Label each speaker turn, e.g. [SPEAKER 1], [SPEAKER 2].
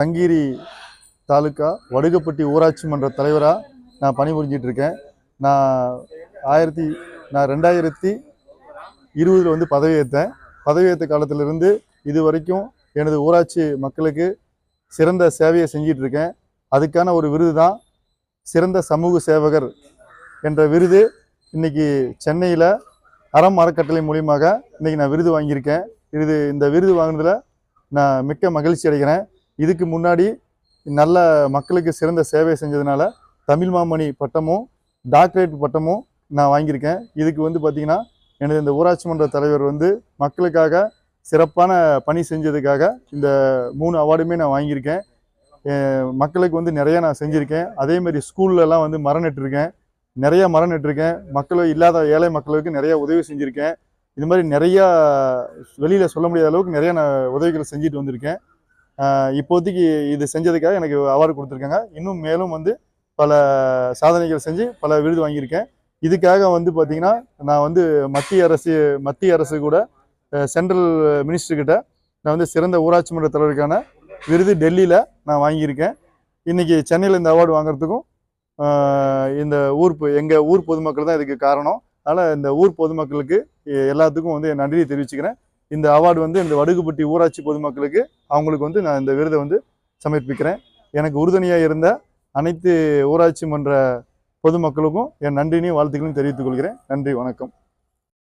[SPEAKER 1] சங்ககிரி தாலுக்கா வடுகப்பட்டி ஊராட்சி மன்ற தலைவராக நான் பணிபுரிஞ்சிட்டு இருக்கேன் நான் ஆயிரத்தி நான் ரெண்டாயிரத்தி இருபதில் வந்து பதவியேற்றேன். பதவியேற்ற காலத்திலிருந்து இது வரைக்கும் எனது ஊராட்சி மக்களுக்கு சிறந்த சேவையை செஞ்சிட்டு இருக்கேன் அதுக்கான ஒரு விருது தான் சிறந்த சமூக சேவகர் என்ற விருது இன்னைக்கு சென்னையில் அறம் அறக்கட்டளை மூலியமாக இன்னைக்கு நான் விருது வாங்கியிருக்கேன். இது இந்த விருது வாங்கினதில் நான் மிக்க மகிழ்ச்சி அடைகிறேன். இதுக்கு முன்னாடி நல்ல மக்களுக்கு சிறந்த சேவை செஞ்சதுனால தமிழ் மாமணி பட்டமும் டாக்டரேட் பட்டமும் நான் வாங்கியிருக்கேன். இதுக்கு வந்து பார்த்திங்கன்னா எனது இந்த ஊராட்சி மன்ற தலைவர் வந்து மக்களுக்காக சிறப்பான பணி செஞ்சதுக்காக இந்த மூணு அவார்டுமே நான் வாங்கியிருக்கேன். மக்களுக்கு வந்து நிறையா நான் செஞ்சுருக்கேன். அதே மாதிரி ஸ்கூல்லலாம் வந்து மரம் நட்டிருக்கேன் நிறையா மரம் நட்டிருக்கேன் மக்கள் இல்லாத ஏழை மக்களுக்கு நிறையா உதவி செஞ்சுருக்கேன். இது மாதிரி நிறையா வெளியில் சொல்ல முடியாத அளவுக்கு நிறையா நான் உதவிகளை செஞ்சுட்டு வந்திருக்கேன். இப்போதைக்கு இது செஞ்சதுக்காக எனக்கு அவார்டு கொடுத்துருக்காங்க. இன்னும் மேலும் வந்து பல சாதனைகள் செஞ்சு பல விருது வாங்கியிருக்கேன். இதுக்காக வந்து பார்த்தீங்கன்னா நான் வந்து மத்திய அரசு மத்திய அரசு கூட சென்ட்ரல் மினிஸ்டர்கிட்ட நான் வந்து சிறந்த ஊராட்சி மன்ற தலைவருக்கான விருது டெல்லியில் நான் வாங்கியிருக்கேன். இன்னைக்கு சென்னையில் இந்த அவார்டு வாங்குறதுக்கும் இந்த ஊர் எங்கள் ஊர் பொதுமக்கள் தான் இதுக்கு காரணம். அதனால் இந்த ஊர் பொதுமக்களுக்கு எல்லாத்துக்கும் வந்து என் நன்றியை தெரிவிச்சுக்கிறேன். இந்த அவார்டு வந்து இந்த வடுகுப்பட்டி ஊராட்சி பொதுமக்களுக்கு அவங்களுக்கு வந்து நான் இந்த விருதை வந்து சமர்ப்பிக்கிறேன். எனக்கு உறுதுணையாக இருந்த அனைத்து ஊராட்சி மன்ற பொதுமக்களுக்கும் என் நன்றினையும் வாழ்த்துக்களையும் தெரிவித்துக் கொள்கிறேன். நன்றி வணக்கம்.